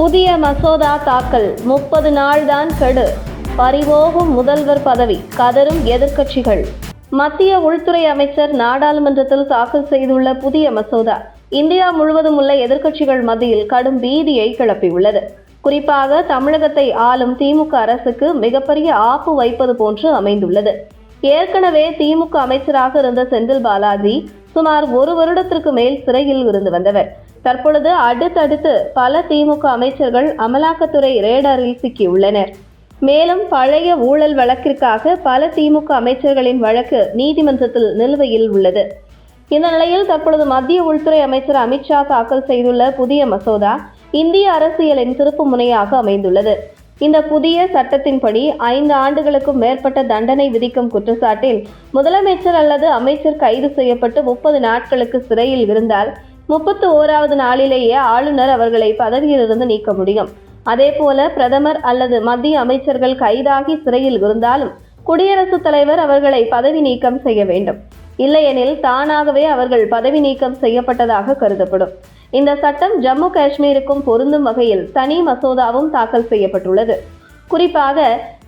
புதிய மசோதா தாக்கல். முப்பது நாள்தான் கெடு. பறிபோகும் முதல்வர் பதவி. கதரும் எதிர்க்கட்சிகள். மத்திய உள்துறை அமைச்சர் நாடாளுமன்றத்தில் தாக்கல் செய்துள்ள புதிய மசோதா. இந்தியா முழுவதும் உள்ள எதிர்க்கட்சிகள் மத்தியில் கடும் பீதியை கிளப்பியுள்ளது. குறிப்பாக தமிழகத்தை ஆளும் திமுக அரசுக்கு மிகப்பெரிய ஆப்பு வைப்பது போன்று அமைந்துள்ளது. ஏற்கனவே திமுக அமைச்சராக இருந்த செந்தில் பாலாஜி சுமார் ஒரு வருடத்திற்கு மேல் சிறையில் இருந்து வந்தவர். தற்பொழுது அடுத்தடுத்து பல திமுக அமைச்சர்கள் அமலாக்கத்துறை ரேடாரில் சிக்கியுள்ளனர். மேலும் பழைய ஊழல் வழக்கிற்காக பல திமுக அமைச்சர்களின் வழக்கு நீதிமன்றத்தில் நிலுவையில் உள்ளது. இந்த நிலையில் தற்பொழுது மத்திய உள்துறை அமைச்சர் அமித்ஷா தாக்கல் செய்துள்ள புதிய மசோதா இந்திய அரசியலின் திருப்பு முனையாக அமைந்துள்ளது. இந்த புதிய சட்டத்தின்படி ஐந்து ஆண்டுகளுக்கும் மேற்பட்ட தண்டனை விதிக்கும் குற்றச்சாட்டில் முதலமைச்சர் அல்லது அமைச்சர் கைது செய்யப்பட்டு முப்பது நாட்களுக்கு சிறையில் இருந்தால் முப்பத்து ஓராவது நாளிலேயே ஆளுநர் அவர்களை பதவியிலிருந்து நீக்க முடியும். அதேபோல பிரதமர் அல்லது மத்திய அமைச்சர்கள் கைதாகி சிறையில் இருந்தாலும் குடியரசுத் தலைவர் அவர்களை பதவி நீக்கம் செய்ய வேண்டும். இல்லையெனில் தானாகவே அவர்கள் பதவி நீக்கம் செய்யப்பட்டதாக கருதப்படும். இந்த சட்டம் ஜம்மு காஷ்மீருக்கும் பொருந்தும் வகையில் தனி மசோதாவும் தாக்கல் செய்யப்பட்டுள்ளது. குறிப்பாக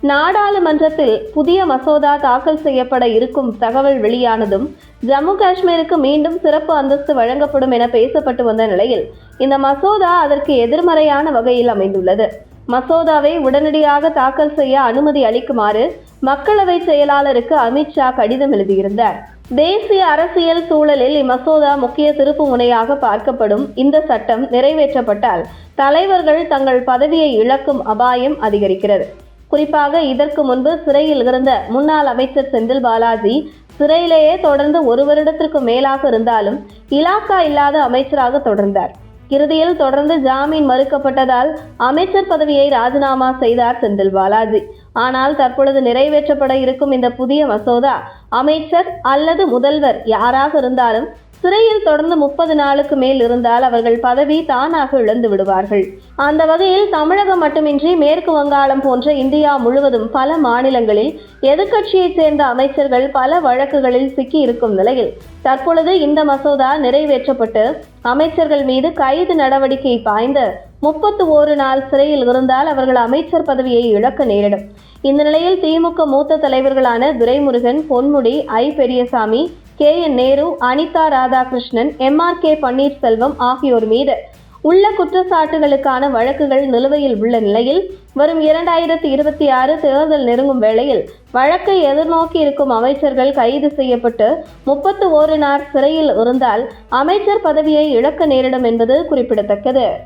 நாடாளுமன்றத்தில் புதிய மசோதா தாக்கல் செய்யப்பட இருக்கும் தகவல் வெளியானதும் ஜம்மு காஷ்மீருக்கு மீண்டும் சிறப்பு அந்தஸ்து வழங்கப்படும் என பேசப்பட்டு வந்த நிலையில் இந்த மசோதா அதற்கு எதிர்மறையான வகையில் அமைந்துள்ளது. மசோதாவை உடனடியாக தாக்கல் செய்ய அனுமதி அளிக்குமாறு மக்களவை செயலாளருக்கு அமித்ஷா கடிதம் எழுதியிருந்தார். தேசிய அரசியல் சூழலில் இம்மசோதா முக்கிய திருப்பு முனையாக பார்க்கப்படும் இந்த சட்டம் நிறைவேற்றப்பட்டால் தலைவர்கள் தங்கள் பதவியை இழக்கும் அபாயம் அதிகரிக்கிறது. குறிப்பாக இதற்கு முன்பு சிறையில் இருந்த முன்னாள் அமைச்சர் செந்தில் பாலாஜி சிறையிலேயே தொடர்ந்து ஒரு வருடத்திற்கு மேலாக இருந்தாலும் இலாக்கா இல்லாத அமைச்சராக தொடர்ந்தார். இறுதியில் தொடர்ந்து ஜாமீன் மறுக்கப்பட்டதால் அமைச்சர் பதவியை ராஜினாமா செய்தார் செந்தில் பாலாஜி. ஆனால் தற்பொழுது நிறைவேற்றப்பட இருக்கும் இந்த புதிய மசோதா அமைச்சர் அல்லது முதல்வர் யாராக இருந்தாலும் சிறையில் தொடர்ந்து முப்பது நாளுக்கு மேல் இருந்தால் அவர்கள் பதவி தானாக இழந்து விடுவார்கள். அந்த வகையில் தமிழகம் மட்டுமின்றி மேற்கு வங்காளம் போன்ற இந்தியா முழுவதும் பல மாநிலங்களில் எதிர்க்கட்சியைச் சேர்ந்த அமைச்சர்கள் பல வழக்குகளில் சிக்கி இருக்கும் நிலையில் தற்பொழுது இந்த மசோதா நிறைவேற்றப்பட்டு அமைச்சர்கள் மீது கைது நடவடிக்கை பாய்ந்து முப்பத்து ஓரு நாள் சிறையில் இருந்தால் அவர்கள் அமைச்சர் பதவியை இழக்க நேரிடும். இந்த நிலையில் திமுக மூத்த தலைவர்களான Duraimurugan Ponmudi I. Periyasamy K. N. Nehru Anitha Radhakrishnan M. R. K. Panneerselvam ஆகியோர் மீது உள்ள குற்றச்சாட்டுகளுக்கான வழக்குகள் நிலுவையில் உள்ள நிலையில் வரும் இரண்டாயிரத்தி இருபத்தி ஆறு தேர்தல் நெருங்கும் வேளையில் வழக்கை எதிர்நோக்கி இருக்கும் அமைச்சர்கள் கைது செய்யப்பட்டு முப்பத்து ஓரு நாள் சிறையில் இருந்தால் அமைச்சர் பதவியை இழக்க நேரிடும் என்பது குறிப்பிடத்தக்கது.